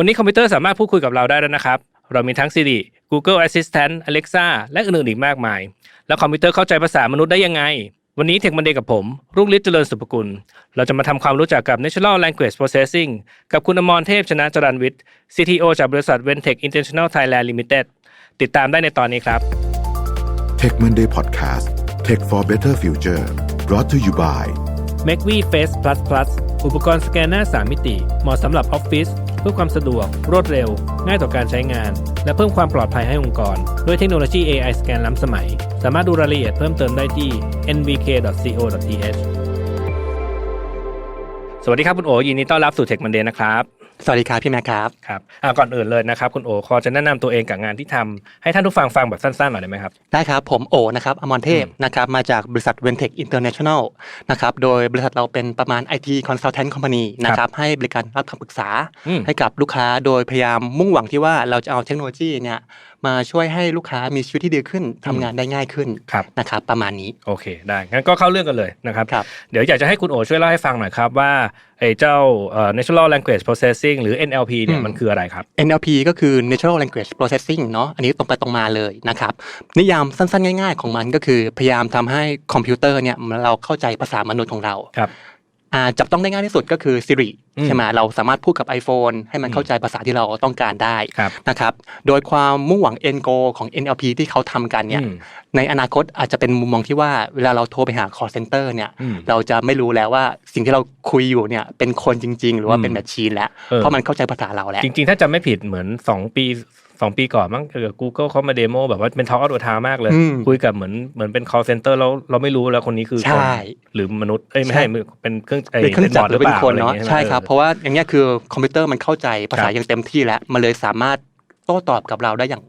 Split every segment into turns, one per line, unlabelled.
วันนี้คอมพิวเตอร์สามารถพูดคุยกับเราได้แล้วนะครับ เรามีทั้ง Siri Google Assistant Alexa และอื่นๆอีกมากมาย แล้วคอมพิวเตอร์เข้าใจภาษามนุษย์ได้ยังไง วันนี้เทคมันเดย์กับผม รุ่งฤทธิ์เจริญสุภกุล เราจะมาทำความรู้จักกับ Natural Language Processing กับคุณอมรเทพชนะจรันวิทย์ CTO จากบริษัท Ventech International Thailand Limited ติดตามได้ในตอนนี้ครับ
Tech Monday Podcast Tech for Better Future brought to you by
m a c v Face Plus Plus อุปกรณ์สแกนหน้า3มิติ เหมาะสำหรับออฟฟิศ เพื่อความสะดวก รวดเร็ว ง่ายต่อการใช้งาน และเพิ่มความปลอดภัยให้องค์กร ด้วยเทคโนโลยี AI สแกนล้ำสมัย สามารถดูรายละเอียดเพิ่มเติมได้ที่ nvk.co.th สวัสดีครับคุณโอยินดีต้อนรับสู่ Tech Monday นะครับ
สวัสดีครับพี่แม็กครับ
ครับอ่าก่อนอื่นเลยนะครับคุณโอขอจะแนะนำตัวเองกับงานที่ทำให้ท่านผู้ฟังฟังแบบสั้นๆหน่อยได้ไหมครับ
ได้ครับผมโอนะครับอมรเทพ
อืม
นะครับมาจากบริษัท Ventech International นะครับโดยบริษัทเราเป็นประมาณ IT Consultant Company นะครับให้บริการรับคำปรึกษา
อืม
ให้กับลูกค้าโดยพยายามมุ่งหวังที่ว่าเราจะเอาเทคโนโลยีเนี่ยมาช่วยให้ลูกค้ามีชีวิตที่ดีขึ้นทำงานได้ง่ายขึ้น
ครับ
นะครับประมาณนี้
โอเคได้งั้นก็เข้าเรื่องกันเลยนะครับ
ครับ
เดี๋ยวอยากจะให้คุณโอช่วยเล่าให้ฟังหน่อยครับว่าไอ้เจ้าเอ่อ natural language processing หรือ NLP เนี่ย
อืม
มันคืออะไรครับ
NLP ก็คือ Natural Language Processing เนาะอันนี้ตรงไปตรงมาเลยนะครับนิยามสั้นๆ ง่าย ๆ ของมันก็คือพยายามทำให้คอมพิวเตอร์เนี่ยเราเข้าใจภาษามนุษย์ของเรา
ครับ
อ่า จับต้องได้ง่ายที่สุดก็คือ Siri
อืม
ใช่ไหมเราสามารถพูดกับ iPhone ให้มันเข้าใจภาษาที่เราต้องการได้
ครับ
นะครับโดยความมุ่งหวัง end goal ของ NLP ที่เขาทำกันเนี่ย
อืม
ในอนาคตอาจจะเป็นมุมมองที่ว่าเวลาเราโทรไปหา call center เนี่ย
อืม
เราจะไม่รู้แล้วว่าสิ่งที่เราคุยอยู่เนี่ยเป็นคนจริง ๆ หรือว่า
อืม
เป็นแมชชีนแล้ว
เออ
เพราะมันเข้าใจภาษาเราแล้ว
จริง ๆ ถ้าจำไม่ผิดเหมือน 2 ปี 2ปีก่อนมั้งเออ Google เขามาเดโมแบบว่าเป็น Talk Out of Town มากเลย
อืม
คุยกับเหมือนเหมือนเป็น call center แล้วเราไม่รู้แล้วคนนี้คือ
ใช่
คนหรือมนุษย์เอ้ยไม่ใช่เป็นเครื่อง
เป็นเครื่องจักรหรือเป็นคนเนาะ
บอทหรือปล่
ใช่ครับ
อไเพ
ราะว่าอย่างเงี้ยคือคอมพิวเตอร์มันเข้าใจภาษา
ครับ
อย่างเต็มที่แล้วมันเลยสามารถโต้ตอบกับเราได้อย่าง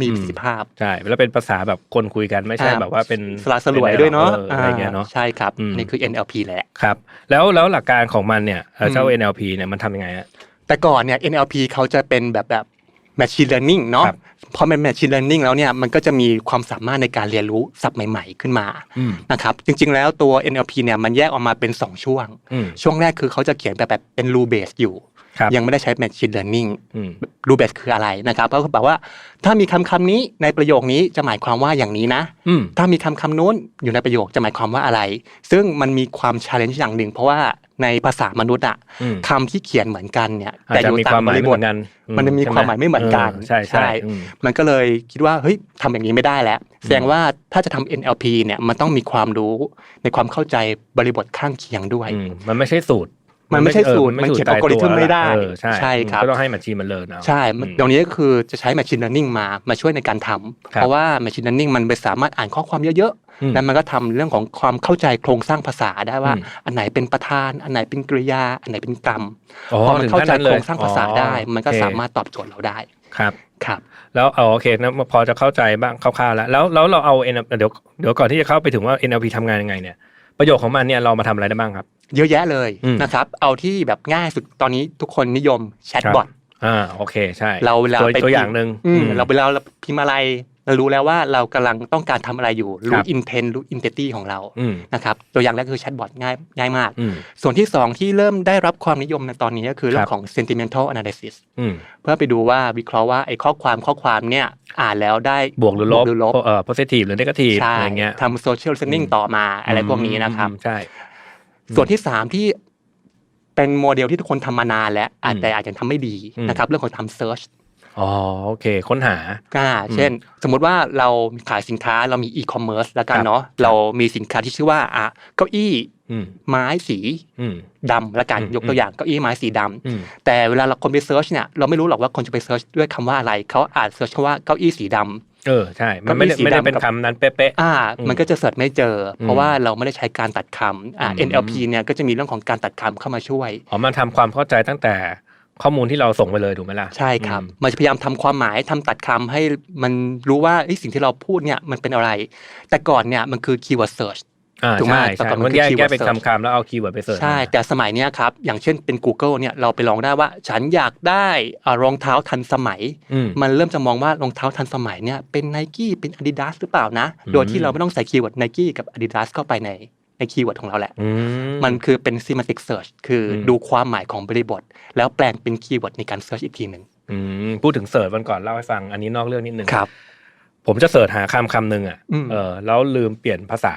มี
อืม
ประสิทธิภาพ
ใช่แล้วเป็นภาษาแบบคนคุยกันไม่ใช่
อ่า
แบบว่าเป็น
สละสลวยด้วยเนาะ
อออะไรเงี้ยเนาะ
ใช่ครับ
อืม
นี่คือ NLP แหละ
ครับ แล้วแล้วหลักการของมันเนี่ยเอ่อเจ้า
อืม
NLP เนี่ยมันทำยังไงฮะ
แต่ก่อนเนี่ย NLP เขาจะเป็นแบบแบบ machine learning เนาะ
ครับ
พอเป็น machine learning แล้วเนี่ยมันก็จะมีความสามารถในการเรียนรู้ศัพท์ใหม่ ๆ ขึ้นมา
อืม
นะครับจริง ๆ แล้วตัว NLP เนี่ยมันแยกออกมาเป็น 2 ช่วง
อืม
ช่วงแรกคือเขาจะเขียนแบบแบบเป็น rule base อยู่
ครับ
ยังไม่ได้ใช้ machine learning
อืม
rule base คืออะไรนะครับก็คือแบบว่าถ้ามีคำคำนี้ในประโยคนี้จะหมายความว่าอย่างนี้นะ
อืม
ถ้ามีคำคำนู้นอยู่ในประโยคจะหมายความว่าอะไร ซึ่งมันมีความ challenge อย่างหนึ่งเพราะว่า ในภาษามนุษย์อะ
อืม
คำที่เขียนเหมือนกันเนี่ย
อาจจะมีความหมายไม่เหมือนกัน
มันจะมีความหมายไม่เหมือนกัน
ใช่ใช่อืม
มันก็เลยคิดว่าเฮ้ยทำอย่างนี้ไม่ได้แล้ว แสดงว่าถ้าจะทำ NLP เนี่ยมันต้องมีความรู้ในความเข้าใจบริบทข้างเคียงด้วย
อืมมันไม่ใช่สูตร
มันไม่ใช่สูตร
ออ
มันเขียน
ตา
อัลกอริทึมไม่ได้
เออใช่
ใช่ครับ
ก็ต้องให้มาชีมันเลินเอา
ใช่มัน
อืม
ตรงนี้ก็คือจะใช้ Machine Learning มามาช่วยในการทำ
ครับ
เพราะว่า Machine Learning มันไปสามารถอ่านข้อความเยอะ
อืม
ๆแล้วมันก็ทำเรื่องของความเข้าใจโครงสร้างภาษาได้ว่า
อืม
อันไหนเป็นประธาน อันไหนเป็นกริยา อันไหนเป็นกรรม
อ๋อ
พอมัน
ถึง
เข้า
ขั้น
ใจ
นั้นเล
โคร
ย
งสร้างภาษาได้
อ๋อ
มันก็
โอเค
สามารถตอบโจทย์เราได้
ครับ
ครับ
แล้วเอาโอเคนะพอจะเข้าใจบ้างคร่าวๆแล้วแล้วแล้วเราเอา N เดี๋ยวเดี๋ยวก่อนที่จะเข้าไปถึงว่า NLP ทำงานยังไงเนี่ยประโยชน์ของมันเนี่ยเรามาทำอะไรได้บ้างครับ
เยอะแยะเลย
อืม
นะครับ เอาที่แบบง่ายสุดตอนนี้ทุกคนนิยมแชทบอท
อ่าโอเคใช่
เราเวลา
ตัว
ไป
ตัวอย่างหนึ่ง
อืม
อืม
เราเวลาเราพิมพ์อะไรเรารู้แล้วว่าเรากำลังต้องการทำอะไรอยู่
ครั
รู้
บ
อินเทนรู้อินเทตี้ของเรา
อืม
นะครับตัวอย่างแรกคือแชทบอทง่ายง่ายมาก
อืม
ส่วนที่ 2 ที่เริ่มได้รับความนิยมในตอนนี้ก็คือเรื่อ
ครั
ง
บ
ของ sentimental analysis
อืม
เพื่อไปดูว่าวิเคราะห์ว่าไอ้ข้อความข้อความเนี่ยอ่านแล้วได้
บวกหรือลบ
หรือลบ
เอ่อ positive หรือ negative
ใช่
อะไรเงี้ย
ทำ social listening
อืม
ต่อมาอะไรพวกนี้นะครับ
อืมใช่
ส่วนที่3ที่เป็นโมเดลที่ทุกคนทำมานานแล้วอาจ
อืม
แต่อาจจะทำไม่ดี
อืม
นะครับ เรื่องของทำ search
อ๋อโอเค ค้นหา
อ่าเช่น สมมุติว่าเราขายสินค้าเรามี e-commerce แล้วกัน
ครับ
เนาะเรามีสินค้าที่ชื่อว่าอะเก้าอี้
อืม
ไม้สี
อืม
ดำละกัน
อืม
ยกตัวอย่างเก้าอี้ไม้สีดำ
อืม
แต่เวลาเราคนไปเซิร์ชเนี่ยเราไม่รู้หรอกว่าคนจะไปเซิร์ชด้วยคำว่าอะไรเขาอาจเซิร์ชคำว่าเก้าอี้สีดำ
เออใช่ มันไม่ได้
ก็มีสี
ไม่ได้
ดำ
เป็น
กับ
คำนั้นเป๊ะ
อ่า
อืม
มันก็จะเสิร์ชไม่เจอ เพ
อื
ราะ
ม
ว่าเราไม่ได้ใช้การตัดคำอ่า
อืม
NLP เนี่ยก็จะมีเรื่องของการตัดคำเข้ามาช่วย
ๆอ๋อมันทำความเข้าใจตั้งแต่ข้อมูลที่เราส่งไปเลยถูกไหมล่ะ
ใช่ครับ
อืม
มันจะพยายามทำความหมายทำตัดคำให้มันรู้ว่าเอ้ยสิ่งที่เราพูดเนี่ยมันเป็นอะไร แต่ก่อนเนี่ยมันคือ keyword search
อ่า
ถูกไหม
ใช่
แต่
ใช่
ก่อนมัน
มัน
คือ
แยก
keyword
แยกเป็น
search
คำๆแล้วเอาคีย์เวิร์ดไปเสิร์ช
ใช่
มา
แต่สมัยเนี้ยครับ อย่างเช่นเป็น Google เนี่ยเราไปลองได้ว่า ฉันอยากได้อ่ารองเท้าทันสมัย
อืม
มันเริ่มจะมองว่ารองเท้าทันสมัยเนี่ยเป็น n i กี้เป็น Adidas หรือเปล่านะ
อืม
โดยที่เราไม่ต้องใส่คีย์เวิร์ด n i กี้กับ Adidas เข้าไปในในคีย์เวิร์ดของเราแหละ
อื
มันคือเป็น semantic search คืออ
ม
ดูความหมายของบริบท แล้วแปลงเป็นคีย์เวิร์ดในการ search อีกทีหนึ่ง
อืมพูดถึงเสิร์ชวันก่อนเล่าให้ฟังอันนี้นอกเรื่องนิดนึง
ครับ
ผมจะเสิร์ชหาคำคำหนึ่งอะ
อืม
เออแล้วลืมเปลี่ยนภาษา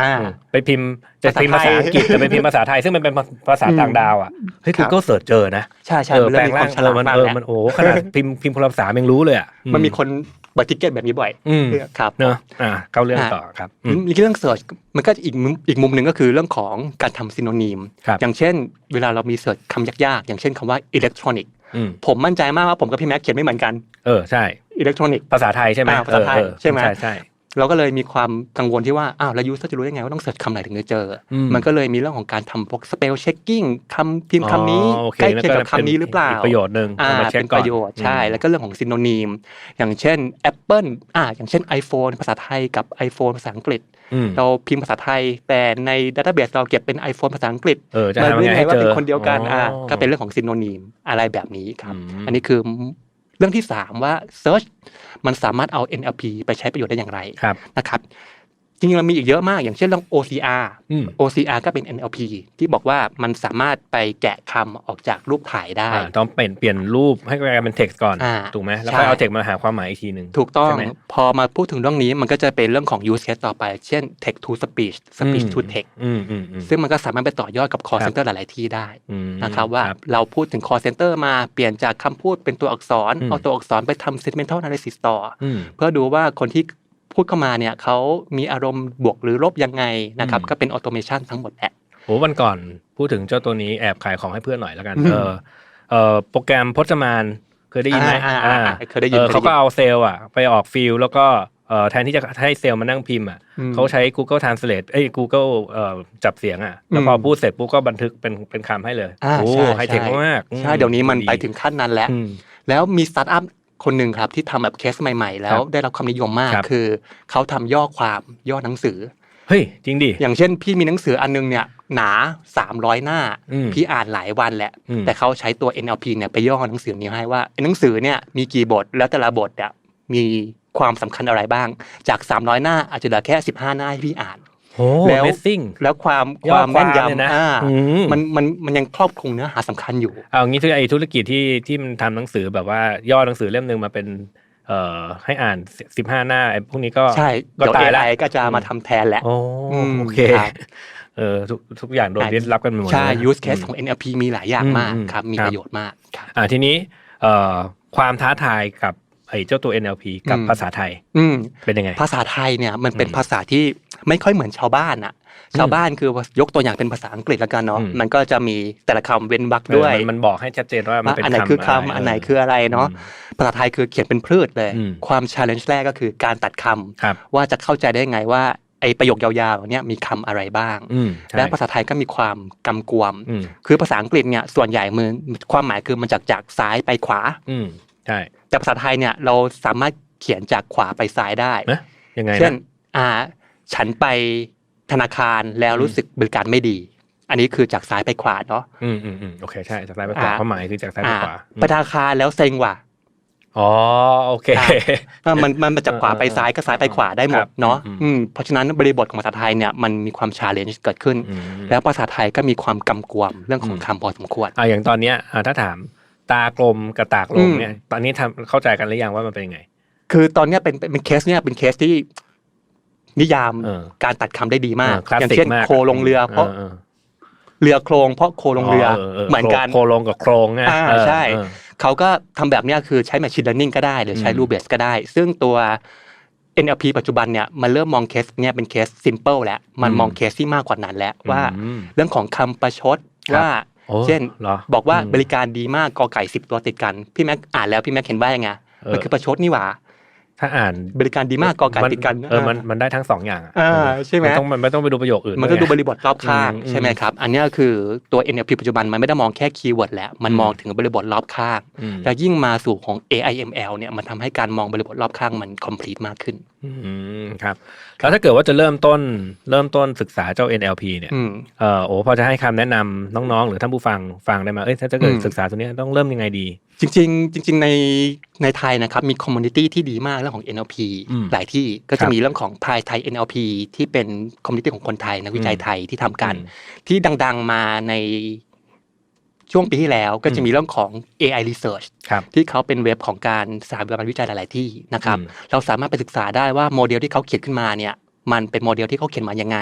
อ่า
อืมไปพิมพ์จะ
ภาษา
พิมพ์ภาษา
ไทย
อังกฤษจะไปพิมพ์ภาษาไทยซึ่งมันเป็นภาษา
อืม
ต่างดาวอะเฮ้ย
ครับ
Google เสิร์ชเจอนะ
ใช่ใช่
เออ
มัน
แปล
เริ่ม
ง
มีค
ร่าวา
งมฉ
เอ
ลา
อ
ด
มัน
มาก
เออ
แล้ว
มันโอ้โหขนาดพิมพ์พิมพ์คนละภาษายังรู้เลยอะ
มันมีคนบัติเกตแบบนี้บ่อย
อืม
ครับ
เนอะอ่าเข้าเรื่อง
อะ
ต่อครับอืม
มีเรื่อง search มันก็อีกมุมอีกมุมหนึ่งก็คือเรื่องของการทำซิโนนิม
ครับ
อย่างเช่น เวลาเรามีเสิร์ชคำยากๆ อย่างเช่นคำว่าอิเล็กทรอนิก
อืม
ผมมั่นใจมากว่าผมกับพี่แม็กเขียนไม่เหมือนกัน
เออใช่
อิเล็กทรอนิก
ภาษาไทยใช่ไหม
อ่าภาษาไทย
เออเออ
ใช่ไหม
ใช่ใช่
เราก็เลยมีความกังวลที่ว่าอ้าวแล้วยูจะรู้ได้ไงว่าต้องเสิร์ชคำไหนถึงจะเจออ
ม
มันก็เลยมีเรื่องของการทำพวก spell checking คำพิมพ์คำนี้
อ๋อโอค
ใกล้เคียงกับคำนี้หรือเปล่า
กประโยชน์หนึ่ง
อ่า
เอามาเช็ค
เป็น
ก่
ป
อน
ระโยชน์ใช่
อืม
แล้วก็เรื่องของซินโนนีมอย่างเช่น Apple อ่าอย่างเช่น iPhone ภาษาไทยกับ iPhone ภาษาอังกฤษ
อืม
เราพิมพ์ภาษาไทย แต่ในดัตเตอร์เบสเราเก็บเป็น iPhone ภาษาอังกฤษ
เออจะ
มัน
ทำ
รู้
ยังไง
ยังไง
ให้
ว่า
เจอ
เป็นคนเดียวกันอ่า
อ๋อ
ก็เป็นเรื่องของซินโนนีมอะไรแบบนี้ครับ
อืม
อันนี้คือ เรื่องที่ 3 ว่า Search มันสามารถเอา NLP ไปใช้ประโยชน์ได้อย่างไร
ครับ
นะครับ จริงๆเรามีอีกเยอะมาก อย่างเช่นเรื่อง OCR
อืม
OCR ก็เป็น NLP ที่บอกว่ามันสามารถไปแกะคำออกจากรูปถ่ายได้
อ่าต้องเปลี่ยนเปลี่ยนรูปให้กลายเป็น text ก่อน
อ่า
ถูกไหมแล้ว
ใช่
ค่อยเอา text มาหาความหมายอีกทีหนึ่ง
ถูกต้อง
ใช่ไหม
พอมาพูดถึงเรื่องนี้มันก็จะเป็นเรื่องของ use case ต่อไป เช่น text to speech speech to text
อืมอืมอืม
ซึ่งมันก็สามารถไปต่อยอดกับ call
ครับ
center หลาย ๆ ที่ได้
อืม
นะครับว่า
ครับ
เราพูดถึง call center มาเปลี่ยนจากคำพูดเป็นตัวอักษร
อืม
เอาตัวอักษรไปทำ segmental analysis ต่ออ
อืม
เพื่อดูว่าคนที่ พูดเข้ามาเนี่ยเขามีอารมณ์บวกหรือลบยังไงนะครับ
อืม
ก็เป็น automation ทั้งหมดแหละ
โหวันก่อนพูดถึงเจ้าตัวนี้แอบขายของให้เพื่อนหน่อยแล้วกัน
อืม
เออเออโปรแกรมพจมานเคยได้ยินไหม
อ่าอ่าอ่าเคยได้ยิน
ออ
เคยได้ยิน
เขาก็เอาเซลล์อะไปออกฟิลแล้วก็เอ่อแทนที่จะให้เซลล์มานั่งพิมพ์อะ
อืม
เขาใช้ Google Translate เอ้ย Google เอ่อจับเสียงอะแล้วพออ
ม
พูดเสร็จปุ๊บก็บันทึกเป็นเป็นคำให้เลย
อ่า
โอ้
ใช่
ไฮเทค
ใช่
มากๆอืม
ใช่เดี๋ยวนี้มันไปถึงขั้นนั้นแล้ว
อืม
แล้วมีสตาร์ทอัพ คนหนึ่งครับที่ทำแบบเคสใหม่ๆ แล้
ควรับ
ได้รับความนิยมมาก
ครับ
คือ เขาทำย่อความย่อหนังสือ
เฮ้ยจริงดิ
อย่างเช่น พี่มีหนังสืออันนึงเนี่ยหนา300หน้า
อืม
พี่อ่านหลายวันแหละ
อืม
แต่เขาใช้ตัว NLP เนี่ยไปย่อหนังสือนี้ให้ว่าหนังสือเนี่ยมีกี่บทแล้วแต่ละบทเนี่ยมีความสำคัญอะไรบ้าง จาก 300 หน้าอาจจะเหลือแค่ 15 หน้าให้พี่อ่าน
โอ้
แล้ว
Amazing
แล้วความ
ย่
ค
อ
วามแม่น
ความเลยนะ
ยำอ่า
อืม
มันมันมันยังครอบคลุมเนื้อหาสำคัญอยู่
เอางี้คือไอ้ธุรกิจที่ที่มันทำหนังสือแบบว่าย่อหนังสือเล่มหนึ่งมาเป็นเอ่อให้อ่านสิบห้าหน้าไอ้พวกนี้ก็
ใช่
ก็
เดี๋ยว
ตายแล้ว
AI ก็จะมาทำแทนแหละ
โอ้
อืม
โอเค
ครับ
เออทุกทุกอย่างโดน
ใช่
ยึดรับกันไปหมด
ใช่
เลยนะ
use case ของ NLP มีหลายอย่างมาก
อืม
ครับ มี
ครับ
ประโยชน์มากครับ
อ่าทีนี้เอ่อความท้าทายกับไอ้เจ้าตัว NLP กับ
อืม
ภาษาไทย
อืม
เป็นยังไง
ภาษาไทยเนี่ยมันเป็น
อืม
ภาษาที่ ไม่ค่อยเหมือนชาวบ้านอะ
อืม
ชาวบ้านคือยกตัวอย่างเป็นภาษาอังกฤษแล้วกันเนาะ
อืม
มันก็จะมีแต่ละคำเว้นวรรค
เออ
ด้วย
มันมันบอกให้ชัดเจนว่ามัน
ว่า
เป็น
อันไหน
คำ
คือคำอันไหนคืออะไรเนาะ
อืม
ภาษาไทยคือเขียนเป็นพืชเลย
อืม
ความ challenge แรกก็คือการตัดคำ
ครับ
ว่าจะเข้าใจได้ไงว่าไอประโยคยาวๆเนี่ยมีคำอะไรบ้าง
อืมใช่
และภาษาไทยก็มีความกำกวม
อืม
คือภาษาอังกฤษเนี่ยส่วนใหญ่มือความหมายคือมันจากจากซ้ายไปขวา
อืมใช่
แต่ภาษาไทยเนี่ยเราสามารถเขียนจากขวาไปซ้ายได้
นะยังไง
เช่น
นะ
อ่า ฉันไปธนาคารแล้วรู้สึกบริการไม่ดี อันนี้คือจากซ้ายไปขวาเนาะ
อืมอืมอืมโอเคใช่จากซ้ายไปขวา
อ่า
ความหมายคือจากซ้ายไป
อ่า
ขวาอืม
ไปธนาคารแล้วเซ็งว่ะ
อ๋อโอเค
อ่าอ่ามันมันมาจากขวาไปซ้ายก็ซ้ายไปขวาได้หม
ครั
ด
บ
เนาะ
อืม
อืมเพราะฉะนั้นบริบทของภาษาไทยเนี่ยมันมีความชาเลนจ์เกิดขึ้น
อืม
แล้วภาษาไทยก็มีความกำกวมเรื่องของ
อืม
คำพอสมควร
อ่าอย่างตอนเนี้ยอ่าถ้าถามตากลมกับตากลม
อืม
เนี่ย ตอนนี้ทำเข้าใจกันหรือยังว่ามันเป็นยังไง
คือตอนเนี้ยเป็นเป็นเป็นเคสเนี่ยเป็นเคสที่ นิยาม
เออ
การตัดคำได้ดีมาก
คลส
อย่าง
สิก
เช่น
มาก
โคลงเรือเพราะ
ออ
เรือโครงเพราะโคลงเรืออเหมือนกัน
โคลงกับโครงไง
อ่า
เออ
ใช่
เออ
เขาก็ทำแบบเนี้ยคือใช้ Machine Learning ก็ได้ หรือใช้
อืม
Rule Base ก็ได้ ซึ่งตัว NLP ปัจจุบันเนี่ยมันเริ่มมองเคสเนี่ยเป็นเคส simple แล้ว มันมองเคสที่มากกว่านั้นแล้วว่า
อืม
เรื่องของคำประชด
ครับ
ว่า
โอ้
เช่น
เหรอ
บอกว่า
อืม
บริการดีมากกอไก่สิบตัวติดกัน พี่แม็กอ่านแล้วพี่แม็กเห็นว่ายังไง
เออ
มันคือประชดนี่หว่า
ถ้าอ่าน
บริการดีมากกอไก่ติดกัน
เออมันมันได้ทั้งสองอย่างอะ
อ่าใช่ไหม
นต้องมันไม่ต้องไปดูประโยคอื่น
มันก็
วย
ดูบริบทรอบข้าง
อืม
ใช่ไหมครับ อันเนี้ยคือตัว NLP ปัจจุบันมันไม่ได้มองแค่คีย์เวิร์ดแล้วมัน
อืม
มองถึงบริบทรอบข้าง
อืม
แล้วยิ่งมาสู่ของ AI ML เนี่ยมันทำให้การมองบริบทรอบข้างมัน complete มากขึ้น
อืมครับ แล้วถ้าเกิดว่าจะเริ่มต้นเริ่มต้นศึกษาเจ้า NLP เนี่ย
อืม
เออโอ้พอจะให้คำแนะนำน้องๆ หรือท่านผู้ฟังฟังได้ไหมเอ้ยถ้าจะเกิด
อืม
ศึกษาตัวเนี้ยต้องเริ่มยังไงดี
จริง ๆ จริง ๆ ในในไทยนะครับมีคอมมูนิตี้ที่ดีมากเรื่องของ NLP
อืม
หลายที่ก็
ครั
จะ
บ
มีเรื่องของพายไทย NLP ที่เป็นคอมมูนิตี้ของคนไทยนักวิจัย
อืม
ไทยที่ทำกัน
อืม
ที่ดัง ๆมาใน ช่วงปีที่แล้วก็จะ
อืม
มีเรื่องของ AI Research
ครับ
ที่เขาเป็นเว็บของการสถาบันวิจัยหลาย ๆ ที่นะครับ
อืม
เราสามารถไปศึกษาได้ว่าโมเดลที่เขาเขียนขึ้นมาเนี่ยมันเป็นโมเดลที่เขาเขียนมายังไง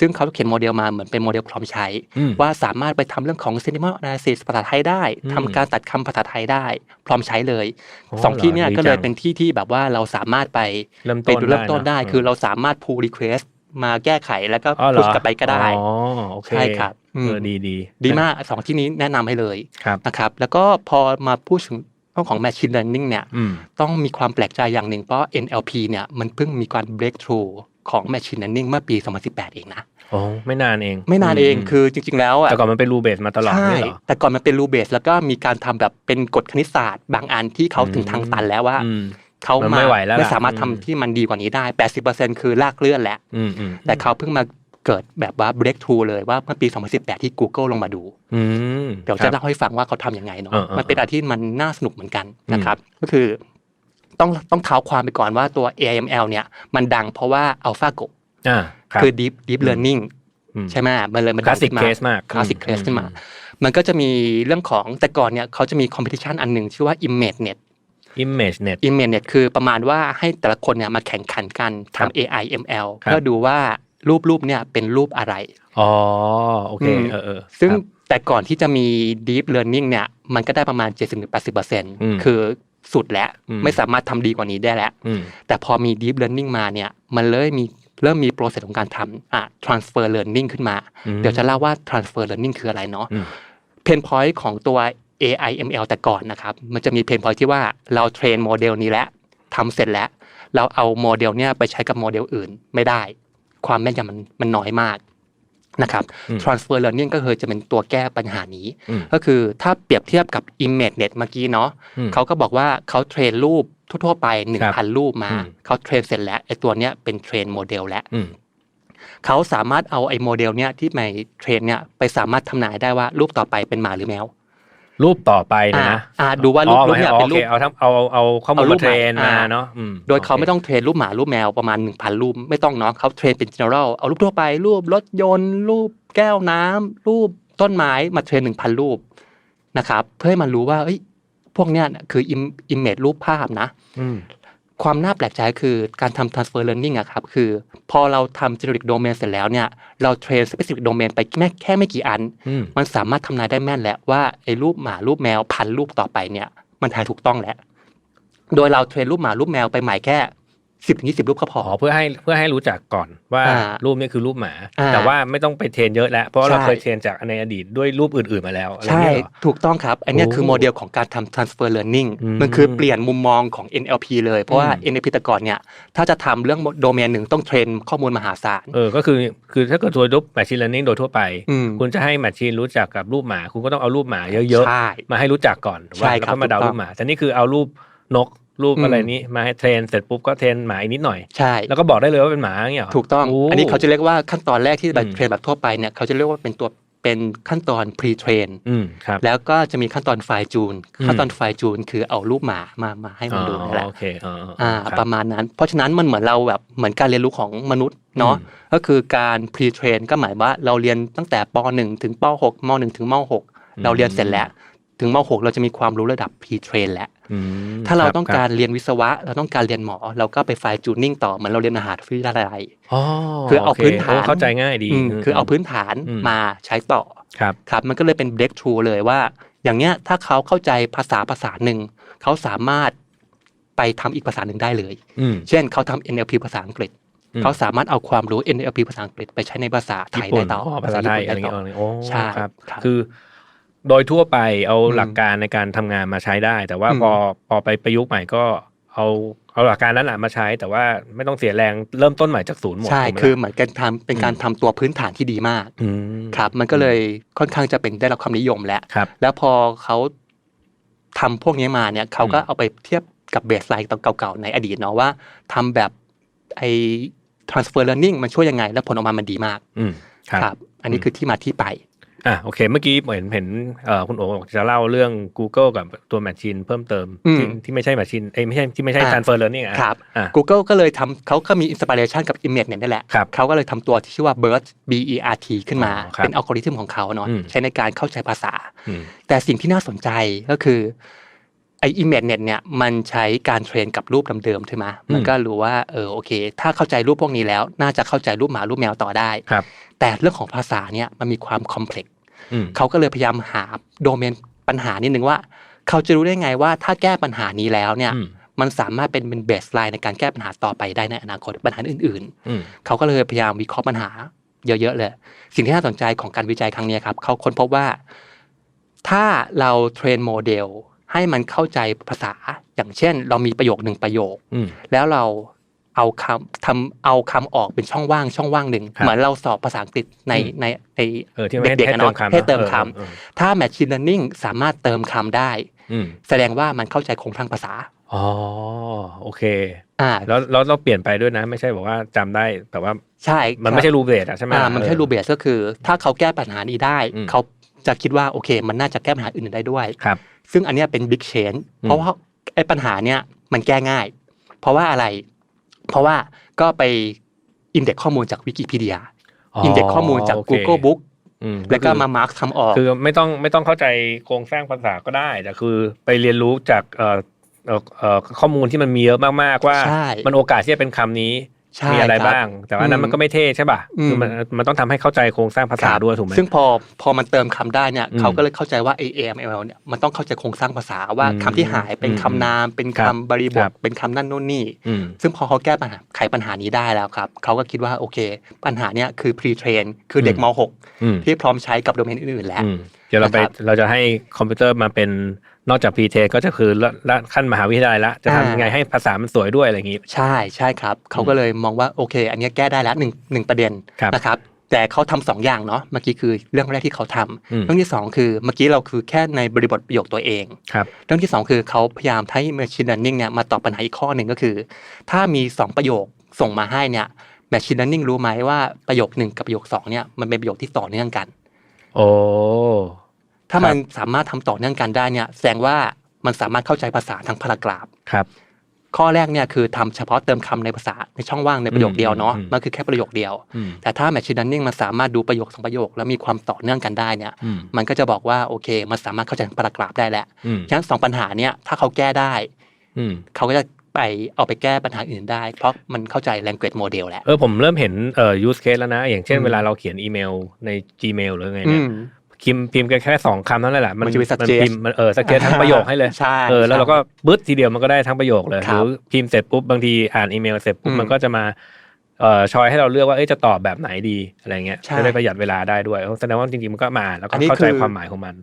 ซึ่งเขาเขียนโมเดลมาเหมือนเป็นโมเดลพร้อมใช้
อืม
ว่าสามารถไปทำเรื่องของ sentiment analysis ภาษาไทยได้
อืม
ทำการตัดคำภาษาไทยได้ พร้อมใช้เลย
โอ้
สองที่เนี่ย
เหรอดี
ก็เลย
จัง
เป็นที่ที่แบบว่าเราสามารถไป
เริ่ม
ไป
ต้น
ดูเริ่มต้นได้ะคือเราสามารถ pull request มาแก้ไขแล้วก็
อ๋อเหร
พุ
อ
ชกลับไปก็ได้
อ๋อโอเค
ใช่ครับอืม
เออดีดี
ดีมากสองที่นี้แนะนำให้เลย
ครับ
นะครับ แล้วก็พอมาพูดถึงเรื่องของ machine learning เนี่ย
อืม
ต้องมีความแปลกใจอย่างหนึ่งเพราะ NLP เนี่ยมันเพิ่งมีการ breakthrough ของ machine learning เมื่อปี 2018 เองนะ
โอ้ไม่นานเอง
ไม่นานเอง
ม
คือจริง ๆ แล้วอะ
แต่ก่อนมันเป็นรูเบสมาตลอด
ใช่
ไม่เหรอ
แต่ก่อนมันเป็นรูเบสแล้วก็มีการทำแบบเป็นกฎคณิตศาสตร์ บางอันที่เขา
อืม
ถึงทางตันแล้วว่า
อืม
เขา
มัน
มา
ไม่ไหวแล้วล่ะ
ไม่สามารถ
อื
ทำ
ม
ที่มันดีกว่านี้ได้80%คือลากเลื่อนแล้ว
อืมอืม
แต่เขาเพิ่งมาเกิดแบบว่า breakthrough เลยว่าเมื่อปี 2018 ที่ Google ลงมาดู
อืม
เดี๋ยว
ครั
จะ
บ
เล่าให้ฟังว่าเขาทำยังไงเนาะ
เออเออ
มันเป็นอะไรที่มันน่าสนุกเหมือนกัน
อืม
นะครับ ก็คือ ต้องต้องเท้าความไปก่อนว่าตัว AIML เนี่ย มันดังเพราะว่า AlphaGo
อ่าครับ
คือ deep deep
อืม
learning
ม
ใช่ไหมมันเลยมัน
คลาสสิก
ดัง
เค
ขึ้น
สมาก
คลาสสิก
อื
เคสขึ้นมา มันก็จะมีเรื่องของแต่ก่อนเนี่ยเขาจะมีคอมเพ t ชันอันหนึ่งชื่อว่า ImageNet
ImageNet
ImageNet คือประมาณว่าให้แต่ละคนเนี่ยมาแข่งขันกัน
ครับ
ทำ AI ML
ครับ
เพื่อดูว่ารูปรูปเนี่ยเป็นรูปอะไร
อ๋อ โอเค
อืม
เออเออ
ซึ่ง
ครับ
แต่ก่อนที่จะมี Deep Learning เนี่ย มันก็ได้ประมาณ
อืม
70-80%คือสุดแล้ว
อืม
ไม่สามารถทำดีกว่านี้ได้แล้ว
อืม
แต่พอมี Deep Learning มาเนี่ย มันเลยมีเริ่มมีโปรเซสของการทำอะ Transfer Learning ขึ้นมา
อืม
เดี๋ยวจะเล่าว่า Transfer Learning คืออะไรเนาะ
อืม
เพนพอยต์ของตัว AI ML แต่ก่อนนะครับ มันจะมีเพนพอยต์ที่ว่าเราเทรนโมเดลนี้แล้วทำเสร็จแล้ว เราเอาโมเดลเนี่ยไปใช้กับโมเดลอื่นไม่ได้ ความแม่นยำมันมันน้อยมากนะครับ
อืม
transfer learning ก็คือจะเป็นตัวแก้ปัญหานี้
อืม
ก็คือถ้าเปรียบเทียบกับ ImageNet เมื่อกี้เนาะ
อืม
เขาก็บอกว่าเขาเทรนรูปทั่วๆไป
ครับ
1,000 รูปมา
อืม
เขาเทรนเสร็จแล้วไอ้ตัวเนี้ยเป็นเทรนโมเดลแล้ว
อืม
เขาสามารถเอาไอ้โมเดลเนี้ยที่ในเทรนเนี่ยไปสามารถทำนายได้ว่ารูปต่อไปเป็นหมาหรือแมว
รูปต่อไปเนย
อ่า
นะ
อ่าดูว่ารูป
อ๋อ
รูปเนี่ย
หมาย
เป็นรู
โอ
ป
คเอาทั้งเอาเอาเอาข้อมูล
เอารูป
มาเทรน
มา
มา
อ่า
เนาะอืม
โดยเขา
โอค
ไม่ต้องเทรนรูปหมารูปแมวประมาณ 1,000 รูปไม่ต้องเนาะเขาเทรนเป็น general เอารูปทั่วไปรูปรถยนต์ รูปแก้วน้ำรูปต้นไม้มาเทรน1,000 รูปนะครับเพื่อให้มันรู้ว่าเอ้ยพวกเนี้ยคือ image รูปภาพนะ
อืม
ความน่าแปลกใจคือการทำ transfer learning อะครับคือ พอเราทำ generic domain เสร็จแล้วเนี่ยเราเทรน specific domain ไปแค่แค่ไม่กี่อัน
อืม
มันสามารถทำนายได้แม่นแล้วว่าไอ้รูปหมารูปแมวพันรูปต่อไปเนี่ยมันทายถูกต้องแล้ว โดยเราเทรนรูปหมารูปแมวไปใหม่แค่ สิบถึงยี่สิบรูปก็พอ
อ๋อเพื่อให้เพื่อให้รู้จักก่อนว่า
อ่า
รูปนี้คือรูปหมา
อ่า
แต่ว่าไม่ต้องไปเทรนเยอะแล้ว เพราะเรา
ใช่
เคยเทรนจากในอดีตด้วยรูปอื่น ๆมาแล้วอะไร
ใช่
เงี้ยเหรอ
ถูกต้องครับ อันเนี้ย
โอ้
คือโมเดลของการทำ transfer learning
อืม
มันคือเปลี่ยนมุมมองของ NLP เลย เพราะว่า
อืม
NLP แต่ก่อนเนี่ย ถ้าจะทำเรื่องโดเมนหนึ่งต้องเทรนข้อมูลมหาศาล
เออก็คือคือถ้าเกิดโดยรูป machine learning โดยทั่วไป
อืม
คุณจะให้ machine รู้จักกับรูปหมา คุณก็ต้องเอารูปหมาเยอะ
ใช่
ๆมาให้รู้จักก่อนถูก
ใช่
ป่ะ
ครั
แล้ว
บ
ก็มาเดา
ถูกต้อง
รูปหมาแต่นี่คือเอารูปนก รูป
อืม
อะไรนี้มาให้เทรนเสร็จปุ๊บก็เทรนหมาอีกนิดหน่อย
ใช่
แล้วก็บอกได้เลยว่าเป็นหมาอย่างเงี้ยเหรอ
ถูกต้อง
โอั
นนี้เขาจะเรียกว่าขั้นตอนแรกที่แบบ
อืม
เทรนแบบทั่วไปเนี่ยเขาจะเรียกว่าเป็นตัวเป็นขั้นตอน pre train
อืมครับ
แล้วก็จะมีขั้นตอนไฟจูน
อืม
ขั้นตอนไฟจูนคือเอารูปหมามามาให้มันดู
อ๋อ
นี่แหละ
โอเคอ๋ออ๋อ
อ่า
ครับ
ประมาณนั้น เพราะฉะนั้นมันเหมือนเราแบบเหมือนการเรียนรู้ของมนุษย์เนาะ
อืม
ก็คือการ pre train ก็หมายว่าเราเรียนตั้งแต่ป .1 ถึงป .6 ม .1 ถึงม .6 เราเรียนเสร็จแล้ว ถึงม .6 เราจะมีความรู้ระดับ pre train แล้ว
อืม
ถ้าเรา
คบ
ต้อง
คบ
การเรียนวิศวะ เราต้องการเรียนหมอ เราก็ไปไฟจูนนิ่งต่อเหมือนเราเรียนอาหารวิทยาลัย
อ๋อ
คือเอา
โค
พื้นฐาน
โอ้เข้าใจง่ายดี
อืมคือเอาพื้นฐาน
อืม
มาใช้ต่อ
ครับ
ครับมันก็เลยเป็น breakthrough เลยว่า อย่างเนี้ยถ้าเขาเข้าใจภาษาภาษาหนึ่งเขาสามารถไปทำอีกภาษาหนึ่งได้เลย
อืม
เช่นเขาทำ NLP ภาษาอังกฤษ
อืม
เขาสามารถเอาความรู้ NLP ภาษาอังกฤษไปใช้ในภาษาไทย
ญี่ปุ่
ได้
น
ต่อ
อ๋อภาษาไทยอะไร
ญี่
เงี้
ปุ่น
ย
ได้ต่อ
โอ้
ใช่
ครับ
ครับ
คือ โดยทั่วไปเอา
อืม
หลักการในการทำงานมาใช้ได้ แต่ว่า
อืม
พอพอไปประยุกต์ใหม่ก็เอาเอาหลักการนั้นแหละมาใช้ แต่ว่าไม่ต้องเสียแรงเริ่มต้นใหม่จากศูนย์หมด
ใช่
ถูกไหม
คือ
ล่ะ
เหมือนกันทำเป็นการทำตัวพื้นฐานที่ดีมาก
อืม
ครับ มันก็เลยค่อนข้างจะเป็นได้รับความนิยมแล้ว
ครับ
แล้วพอเขาทำพวกนี้มาเนี่ยเขาก็
อืม
เอาไปเทียบกับเบสไลน์ตอนเก่าๆในอดีตเนาะว่าทำแบบไอ้ transfer learning มันช่วยยังไง แล้วผลออกมามันดีมาก
อืมครับ
อันนี้คือที่มาที่ไป
อะโอเค เมื่อกี้เห็นเห็นเอ่อคุณโอ๋บอกจะเล่าเรื่อง Google กับตัว Machine เพิ่มเติม
อืม
ที่ที่ไม่ใช่ Machine เอ้ยไม่ใช่ที่ไม่ใช่
อ่า
Transfer Learning อะ
ครับ
อะ
Google ก็เลยทำเขาก็มีอินสปิเรชันกับ Image เนี่ยนี่แหละ
ครับ
เขาก็เลยทำตัวที่ชื่อว่า BERT B E R T ขึ้นมา
อ๋อครับ
เป็นอัลกอริทึมของเขาเนาะ
อืม
ใช้ในการเข้าใจภาษา
อืม
แต่สิ่งที่น่าสนใจก็คือไอ Image Net เนี่ยมันใช้การเทรนกับรูปเดิมๆใช่ไหมมันก็รู้ว่าเออโอเค ถ้าเข้าใจรูปพวกนี้แล้ว น่าจะเข้าใจรูปหมารูปแมวต่อได้
ครับ
แต่เรื่องของภาษาเนี่ยมันมีความคอมเพล็กซ์
อืม
เขาก็เลยพยายามหาโดเมนปัญหานิดนึงว่า เขาจะรู้ได้ไงว่าถ้าแก้ปัญหานี้แล้วเนี่ย
อืม
มันสามารถเป็นเป็นเบสไลน์ในการแก้ปัญหาต่อไปได้ในอนาคตปัญหาอื่น
อืม
ๆเขาก็เลยพยายามวิเคราะห์ปัญหา เยอะๆเลย สิ่งที่น่าสนใจของการวิจัยครั้งนี้ครับเขาค้นพบว่า ถ้าเราเทรนโมเดลให้มันเข้าใจภาษา อย่างเช่น เรามีประโยคหนึ่งประโยค
อืม
แล้วเรา เอาคำทำเอาคำออกเป็นช่องว่างช่องว่างหนึ่ง
ครับ
เหมือนเราสอบภาษาอังกฤษใน
อืม
ในใน
เออที่ไม่ให้
เด็กๆ
ให้
อะ
เติ
เนาะ
มคำ
ให้เติม
ออ
คำ
เออ
ถ้า Machine Learning สามารถเติมคำได้
อืม
แสดงว่ามันเข้าใจโครงสร้างภาษา
อ๋อ โอเค
อ่า
แล้วแล้วเราเปลี่ยนไปด้วยนะ ไม่ใช่บอกว่าจำได้แต่ว่า
ใช่
มันไม่ใช่รูเบสอะใช่ไหม
อ่ามันไม่ใช่รูเบสก็คือ ถ้าเขาแก้ปัญหานี้ได้
อืม
เขาจะคิดว่าโอเค มันน่าจะแก้ปัญหาอื่นได้ด้วย
ครับ
ซึ่งอันเนี้ยเป็นบิ๊กเชน
อืม
เพราะว่าไอ้ปัญหาเนี้ยมันแก้ง่าย เพราะว่าอะไร เพราะว่าก็ไปอินเด็กข้อมูลจากวิกิพีเดียอินเด็กข้อมูลจาก
โอเค
Google Book
อืม
แล้วก็
คือ
มามาร์กทำออก
คือไม่ต้องไม่ต้องเข้าใจโครงสร้างภาษาก็ได้แต่คือไปเรียนรู้จากเอ่อเอ่อเอ่อข้อมูลที่มันมีเยอะมากๆว่า
ใช่
มันโอกาสที่จะเป็นคำนี้
ใช่
มีอะไร
ครับ
บ้าง แต่ว่านั้น
อืม
มันก็ไม่เท่ใช่ป่ะ
อืม
คือมันมันต้องทำให้เข้าใจโครงสร้างภาษา
ครับ
ด้วยถูกไหม
ซึ่งพอพอมันเติมคำได้เนี่ย
อืม
เขาก็เลยเข้าใจว่า AML เนี่ยมันต้องเข้าใจโครงสร้างภาษาว่า
อืม
คำที่หายเป็น
อืม
คำนาม เป็น
ครั
คำ
บบ
ริบ
ครั
ท
บ
เป็นคำนั่นนู่นนี่
อืม
ซึ่งพอเขาแก้ปัญหาไขปัญหานี้ได้แล้วครับเขาก็คิดว่าโอเค ปัญหาเนี้ยคือ pre train คือเด็ก
อืม
ม
อืม
.6 ที่พร้อมใช้กับโดเมนอื่นๆแล้ว
อืมเดี๋ยวเราไป
นะครับ
เราจะให้คอมพิวเตอร์มาเป็น นอกจากพีเทก็จะคือละละขั้นมหาวิทยาลัยละจะทำ
อ่า
ยังไงให้ภาษามันสวยด้วยอะไรอย่างงี้
ใช่ใช่ครับ เขาก็เลยมองว่าโอเค อันเนี้ยแก้ได้แล้วหนึ่งหนึ่งประเด็น
ครับ
นะครับแต่เขาทำสองอย่างเนาะเมื่อกี้คือเรื่องแรกที่เขาทำ
อืม
เรื่องที่สองคือเมื่อกี้เราคือแค่ในบริบทประโยคตัวเอง
ครับ
เรื่องที่สองคือเขาพยายามใช้ machine learning เนี่ยมาตอบปัญหาอีกข้อหนึ่งก็คือ ถ้ามีสองประโยคส่งมาให้เนี่ย machine learning รู้ไหมว่าประโยคหนึ่งกับประโยคสองเนี่ยมันเป็นประโยคที่ต่อเนื่องกัน
โอ้
ถ้า
ครับ
มันสามารถทำต่อเนื่องกันได้เนี่ย แสดงว่ามันสามารถเข้าใจภาษาทั้งพารากราฟ
ครับ
ข้อแรกเนี่ยคือทำเฉพาะเติมคำในภาษาในช่องว่างในประโยคเดียวเนาะ
อืมอืม
มันคือแค่ประโยคเดียว
อืม
แต่ถ้า machine learning มันสามารถดูประโยคสองประโยค แล้วมีความต่อเนื่องกันได้เนี่ย
อืม
มันก็จะบอกว่าโอเค มันสามารถเข้าใจทั้งพารากราฟได้แล้ว
อืม
ฉะนั้นสองปัญหาเนี่ยถ้าเขาแก้ได้
อืม
เขาก็จะไปเอาไปแก้ปัญหาอื่นได้ เพราะมันเข้าใจ language model แล้ว
เออผมเริ่มเห็นเอ่อ use case แล้วนะ อย่างเช่น
อืม
เวลาเราเขียนอีเมลใน Gmail หรือไง
อื
เนี่ย
ม
พิมพ์พิมพ์กันแค่สองคำเท่านั้นแหละ
มันจะมี
มัน
suggest
พิมพ์มันเออสเกตทั้งประโยคให้เลย
ใช่
เออแล้วเราก็
ใช่
บึ๊ดทีเดียวมันก็ได้ทั้งประโยคเลย
ค
ห
รับ
รือพิมพ์เสร็จปุ๊บบางทีอ่านอีเมลเสร็จปุ๊บ
อืม
มันก็จะมาเอ่อชอยให้เราเลือกว่าเอ้ยจะตอบแบบไหนดีอะไรเงี้ย
ใช่
จะได้ประหยัดเวลาได้ด้วยแสดงว่าจริงๆมันก็มาแล้วก็
อันนี้
เข้าใจ
คือ
ความหมายของมัน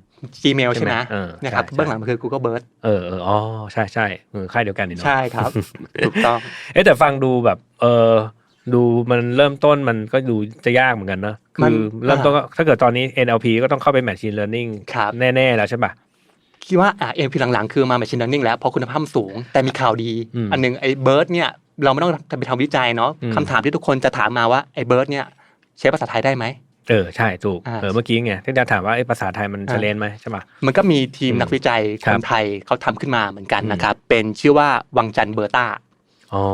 Gmail ใช่ไหม
เออ
นะครับ
ใช่
เบื้องหลังมันคือ Google Bird
เออเอออ๋อใช่ใช่เออค่ายเดียวกันนี่เนาะ
ใช่ครับถูกต้อง
เอ๊ะแต่ฟังดูแบบเออ ดูมันเริ่มต้นมันก็ดูจะยากเหมือนกันเนอะ
มั
คื
น
อเริ่มต้นก็ถ้าเกิดตอนนี้ NLP ก็ต้องเข้าไป Machine Learning
ครับ
แน่ ๆ แล้วใช่ปะ
คิดว่าอะ NLP หลัง ๆ คือมา machine learning แล้วเพราะคุณภาพสูง แต่มีข่าวดี
อืม
อันหนึงไอ้ Bird เนี่ยเราไม่ต้องไปทำวิจัยเนาะ
อืม
คำถามที่ทุกคนจะถามมาว่าไอ้ Bird เนี่ยใช้ภาษาไทยได้ไหม
เออใช่ถูก
อ่า
เออเมื่อกี้ไงที่จะถามว่าไอ้ภาษาไทยมัน
อ่า
เชลเลนไหมใช่ปะ
มันก็มีทีม
อืม
นักวิจัย
ค
ครับนไทยเขาทำขึ้นมาเหมือนกัน
อืม
นะครับเป็นชื่อว่าวังจันทร์เบอร์ต้า
อ๋อ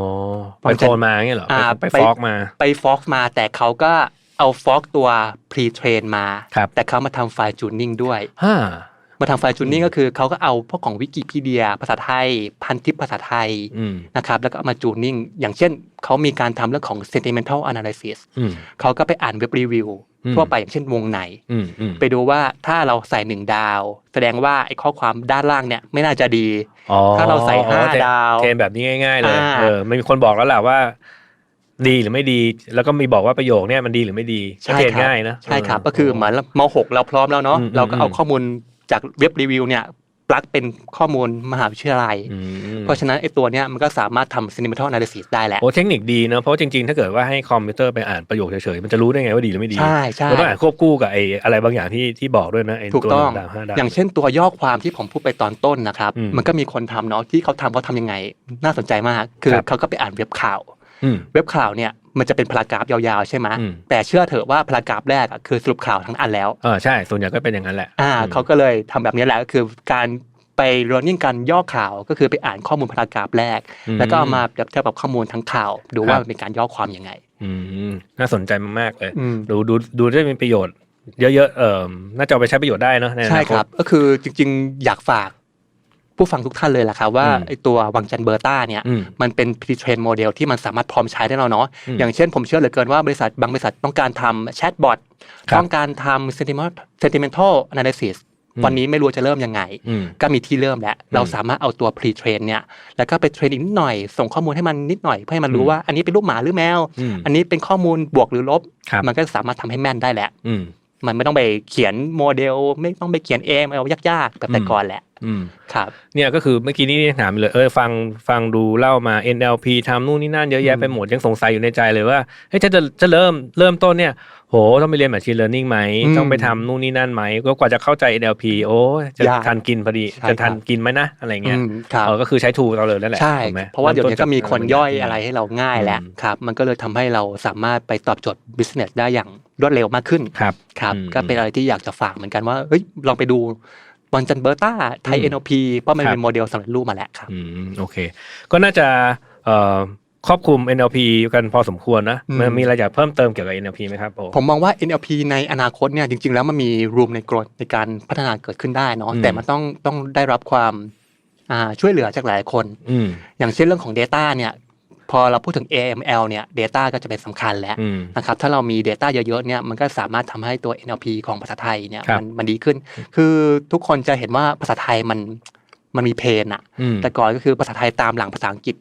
ไป
มัน
โค
จะ
ลนมาเงี้ยเหรอ
อ่า
ไป
ไป
ฟอกมา
ไปฟอกมาแต่เขาก็เอาฟอกตัว pre train มา
ครับ
แต่เขามาทำไฟล์จูนนิ่งด้วย
ฮ่า
มาทำไฟล์จูนนิ่งก็คือเขาก็เอาพวกของวิกิพีเดีย ภาษาไทย พันทิปภาษาไทย
อืม
นะครับแล้วก็เอามาจูนนิ่ง อย่างเช่นเขามีการทำเรื่องของ sentimental analysis
อืม
เขาก็ไปอ่านเว็บรีวิว
อืม
ทั่วไปอย่างเช่นวงใน
อืมอืม
ไปดูว่าถ้าเราใส่หนึ่งดาว แสดงว่าไอ้ข้อความด้านล่างเนี่ยไม่น่าจะดี
อ๋อ
ถ้าเราใส่ห้า
อ๋อเทรน
ดาว
เทรนแบบนี้ง่าย ๆ เลย
อ่า
เออไม่มีคนบอกแล้วแหละว่า ดีหรือไม่ดี แล้วก็มีบอกว่าประโยคเนี้ยมันดีหรือไม่ดีก็
ใช่
เทรน
ครับ
ง่ายนะ
ใช่ครับก็คือเหมือนม .6 เราพร้อมแล้วเนาะ
อืม
เราก็เอา
อืม
ข้อมูล จากเว็บรีวิวเนี่ยปลักเป็นข้อมูลมหาวิทยาลัย
อืม
เพราะฉะนั้นไอ้ตัวเนี้ยมันก็สามารถทำ sentimental analysis ได้แหละ
โอ้เทคนิคดีเนอะเพราะจริงๆ ถ้าเกิดว่าให้คอมพิวเตอร์ไปอ่านประโยคเฉยๆ มันจะรู้ได้ไงว่าดีหรือไม่ดี
ใช่ใช่
มันต้องอ่านควบคู่กับไอ้อะไรบางอย่างที่ที่บอกด้วยนะไอ้
ถูก
ตัว
ต้อง
ดาวห้าดาว
อย่างเช่นตัวย่อความที่ผมพูดไปตอนต้นนะครับ
อืม
มันก็มีคนทำเนาะที่เขาทำเขาทำยังไง น่าสนใจมาก คือ
ครับ
เขาก็ไปอ่านเว็บข่าว
ออืม
เว็บข่าวเนี่ยมันจะเป็นพารากราฟยาวๆใช่ไหม
อืม
แต่เชื่อเถอะว่าพารากราฟแรกอะคือสรุปข่าวทั้งอันแล้ว
เออใช่ส่วนใหญ่ก็เป็นอย่างนั้นแหละ
อ่า
อืม
เขาก็เลยทำแบบนี้แหละก็คือการไป running การย่อข่าวก็คือไปอ่านข้อมูลพารากราฟแรก แล้วก็เอามาเปรียบเทียบกับข้อมูลทั้งข่าว ดูว่ามันเป็นการย่อความยังไง
อืมน่าสนใจมากๆเลย
อืม
ดูดูดูได้มีประโยชน์ เยอะๆเออน่าจะเอาไปใช้ประโยชน์ได้เนอะในอนา
ใช่
ค
ค
ต
รับ ก็คือจริง ๆ อยากฝาก ผู้ฟังทุกท่านเลยแหละครับว่า
อืม
ไอตัววังจันเบอร์ต้าเนี่ย
อืม
มันเป็น pre-train model ที่มันสามารถพร้อมใช้ได้แล้วเนาะ
อืม
อย่างเช่นผมเชื่อเหลือเกินว่าบริษัทบางบริษัทต้องการทำแชทบอท
ครับ
ต้องการทำ sentiment- sentimental analysis
อืม
วันนี้ไม่รู้จะเริ่มยังไง
อืม
ก็มีที่เริ่มแล้ว เราสามารถเอาตัว pre-train เนี่ย แล้วก็ไปเทรนอีกนิดหน่อย ส่งข้อมูลให้มันนิดหน่อยเพื่อให้มันรู้
อืม
ว่า อันนี้เป็นรูปหมาหรือแมว
อืม
อันนี้เป็นข้อมูลบวกหรือลบ
ครับ
มันก็สามารถทำให้แม่นได้แหละ
อื ม
มันไม่ต้องไปเขียนโมเดล ไม่ต้องไปเขียนเองเอายากๆแบบแต่
อืม
ก่อนแหละ
อืม
ครับ
เนี่ยก็คือเมื่อกี้นี่ถามเลยเออฟังฟังดูเล่ามา NLP ทำนู่นนี่นั่นเยอะแยะ
อืม
ไปหมดยังสงสัยอยู่ในใจเลยว่าเฮ้ยถ้าจะจะเริ่มเริ่มต้นเนี่ย โหต้องไปเรียน machine learning ไหม
อืม
ต้องไปทำนู่นนี่นั่นไหมก็กว่าจะเข้าใจ NLP โอ้ยจะ
ยาก
ทันกินพอดี
ใช่
จะทัน
ครับ
กินไหมนะอะไรเงี้ย
อืมครับ
เออก็คือใช้ทูเราเลยนั่นแหละ
ใช่
ถูกไหม
เพราะว่าเดี๋ยวนี้ก็มีคนย่อย
ม
อะไรให้เราง่ายแล้ว
อืม
ครับมันก็เลยทำให้เราสามารถไปตอบโจทย์ business ได้อย่างรวดเร็วมากขึ้น
ครับ
ครับ
อืม
ก็เป็นอะไรที่อยากจะฝากเหมือนกันว่าเฮ้ยลองไปดูวันจันเบอร์ต้าไทย
อืม
NLP เพราะมัน
ครับ
เป็นโมเดลสำเร็จรูปมาแล้วครับ
อืมโอเค ก็น่าจะเอ่อ ครอบคลุม NLP กันพอสมควรนะ
อืม
มันมีอะไรอยากเพิ่มเติมเกี่ยวกับ NLP ไหมครับโอ้
ผมมองว่า NLP ในอนาคตเนี่ยจริง ๆ แล้วมันมีรูมในกรดในการพัฒนาเกิดขึ้นได้เนาะ
อืม
แต่มันต้องต้องได้รับความอ่าช่วยเหลือจากหลายคน
อืม
อย่างเช่นเรื่องของ Data เนี่ยพอเราพูดถึง AML เนี่ย Data ก็จะเป็นสำคัญแล้ว
อืม
นะครับถ้าเรามี Data เยอะๆเนี่ยมันก็สามารถทำให้ตัว NLP ของภาษาไทยเนี่ย
ครับ
มันมันดีขึ้น คือทุกคนจะเห็นว่าภาษาไทยมันมันมีเพนอะ
อืม
แต่ก่อนก็คือภาษาไทยตามหลังภาษาอังกฤษ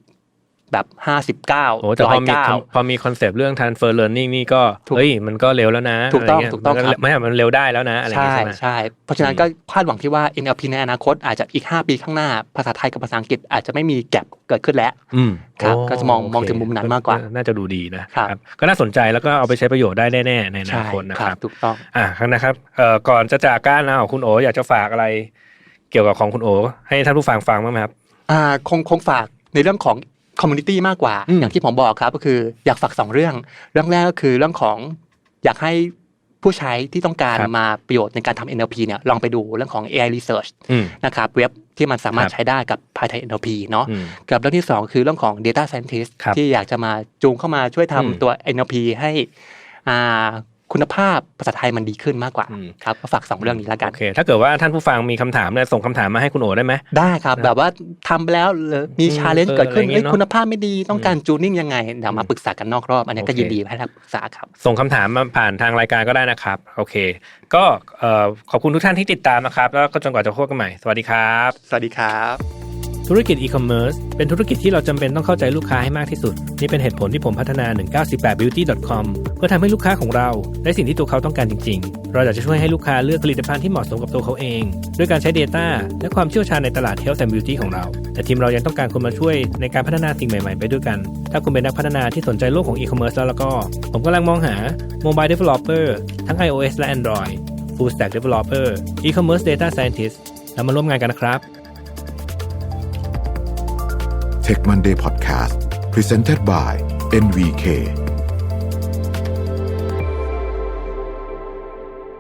แบบห้าสิบเก้า
โอ้แต่
ร้
พ
อ
อยมี
เก้า
พอมีคอนเซปต์เรื่อง transfer learning นี่ก็
ถูก
เฮ้ยมันก็เร็วแล้วนะ
ถูกต้องะ
ไรเย
ถูกต้อง
มัน
ครับ
ไม่ใช่มันเร็วได้แล้วนะอะไรอย่าง
ใช่
เงี้ยใช่ไหม
ใช่เพราะฉะนั้นก็คาดหวังที่ว่า NLP ในอนาคตอาจจะอีก 5 ปีข้างหน้า ภาษาไทยกับภาษาอังกฤษอาจจะไม่มีแกลบเกิดขึ้นแล้ว
อืม
ครับ
โก็
จะมอง
โเค
มองถึงมุมนั้นมากกว่า
น่าจะดูดีนะครับก็น่าสนใจแล้วก็เอาไปใช้ประโยชน์ได้แน่ๆในอนา
ใช่
คตนะ
ค
ค
รั
รั
บบถูกต้อง
อะครับนะครับเอ่อก่อนจะจากกันนะคุณโออยากจะฝากอะไร เกี่ยวกับของคุณโอ ให้ท่านผู้ฟังฟังบ้างไหมครับ
อ่าคงคงฝากในเรื่องของ คอมมูนิตี้มากกว่า
อืม
อย่างที่ผมบอกครับก็คืออยากฝากสองเรื่อง เรื่องแรกก็คือเรื่องของอยากให้ผู้ใช้ที่ต้องการ
ครับ
มาประโยชน์ในการทำ NLP เนี่ยลองไปดูเรื่องของ AI Research
อืม
นะครับเว็บที่มันสามารถ
ครับ
ใช้ได้กับภายใน NLP เนาะ
อืม
กับเรื่องที่ 2 คือเรื่องของ Data Scientist
ครับ
ที่อยากจะมาจูงเข้ามาช่วย
อืม
ทำตัว NLP ให้อ่า คุณภาพภาษาไทยมันดีขึ้นมากกว่า
อืม
ครับก็ฝาก2เรื่องนี้แล้วกัน
โอเคถ้าเกิดว่าท่านผู้ฟังมีคำถามเนี่ยส่งคำถามมาให้คุณโอได้ไหม
ได้ครับแบบว่าทำไปแล้วหรือมี
อืม
ชาเลนจ์
เออ
เกิดขึ้น
อะไรอย่างงี้
เอ้ย
เนอะ
คุณภาพไม่ดีต้องการจูนิ่งยังไงเดี๋ยวมา
อืม
ปรึกษากันนอกรอบ อันนี้ก็
โอเค
ยินดีให้รับปรึกษาครับ
ส่งคำถามมาผ่านทางรายการก็ได้นะครับโอเค ก็เอ่อขอบคุณทุกท่านที่ติดตามนะครับ แล้วก็จนกว่าจะพบกันใหม่ สวัสดีครับ
สวัสดีครับ
ธุรกิจอีคอมเมิร์ซเป็นธุรกิจที่เราจำเป็นต้องเข้าใจลูกค้าให้มากที่สุด นี่เป็นเหตุผลที่ผมพัฒนา 198beauty.com เพื่อทำให้ลูกค้าของเราได้สิ่งที่ตัวเขาต้องการจริง ๆ เราอยากจะช่วยให้ลูกค้าเลือกผลิตภัณฑ์ที่เหมาะสมกับตัวเขาเอง ด้วยการใช้ Data และความเชี่ยวชาญในตลาด Health and Beauty ของเรา แต่ทีมเรายังต้องการคนมาช่วยในการพัฒนาสิ่งใหม่ ๆ ไปด้วยกัน ถ้าคุณเป็นนักพัฒนาที่สนใจโลกของอีคอมเมิร์ซแล้วแล้วก็ ผมกำลังมองหา Mobile Developer ทั้ง iOS และ Android Full Stack Developer E-commerce Data Scientist แล้วมาร่วมงานกันนะครับ
Tech Monday Podcast Presented by NVK